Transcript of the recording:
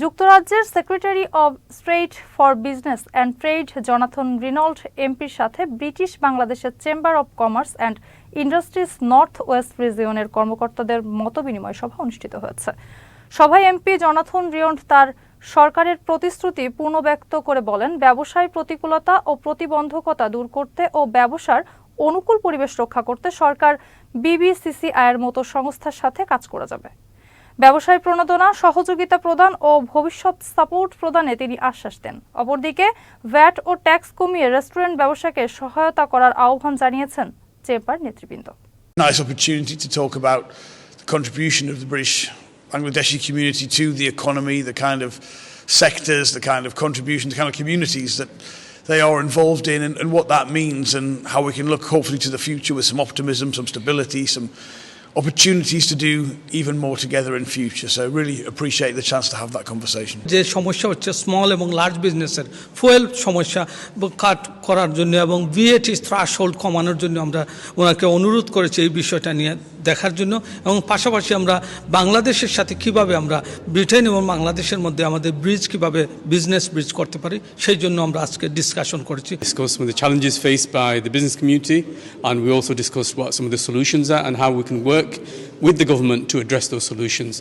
যুক্তরাজ্যের secretary of state for business and trade Jonathan Reynolds এমপির সাথে ব্রিটিশ বাংলাদেশের chamber of commerce and industries north west রিজিয়নের কর্মকর্তাদের মতবিনিময় সভা অনুষ্ঠিত হয়েছে। সভায় এমপি জনাথন রিয়ন্ড তার সরকারের প্রতিশ্রুতি পূর্ণব্যক্ত করে বলেন, ব্যবসায় প্রতিকূলতা ও প্রতিবন্ধকতা দূর করতে ও ব্যবসার অনুকূল পরিবেশ রক্ষা করতে সরকার বিবিসিসিআইয়ের মতো সংস্থার সাথে কাজ করা যাবে। ব্যবসায় প্রণোদনা সহযোগিতা প্রদান ও ভবিষ্যৎ সাপোর্ট প্রদানে তিনি আশ্বাস দেন অপরদিকে ভ্যাট ও ট্যাক্স কমিয়ে রেস্টুরেন্ট ব্যবসাকে সহায়তা করার আহ্বান জানিয়েছেন চেম্বার নেতৃবৃন্দ nice opportunity to talk about the contribution of the British Bangladeshi community to the economy, the kind of sectors, the kind of contribution, the kind of communities that they are involved in, and, and what that means, and how we can look hopefully to the future with some optimism, some stability, some opportunities to do even more together in future. So, really appreciate the chance to have that conversation. যে সমস্যা হচ্ছে small এবং large বিজনেসের fuel সমস্যা কাট করার জন্য এবং VAT trash hold কমানোর জন্য আমরা ওনাকে অনুরোধ করেছি এই বিষয়টা নিয়ে দেখার জন্য এবং পাশাপাশি আমরা বাংলাদেশের সাথে কীভাবে আমরা ব্রিটেন এবং বাংলাদেশের মধ্যে আমাদের ব্রিজ কীভাবে বিজনেস ব্রিজ করতে পারি, সেই জন্য আমরা আজকে ডিসকাশন করেছি। Discuss some the challenges faced by the business community and we also discuss what some of the solutions are how we can work with the government to address those solutions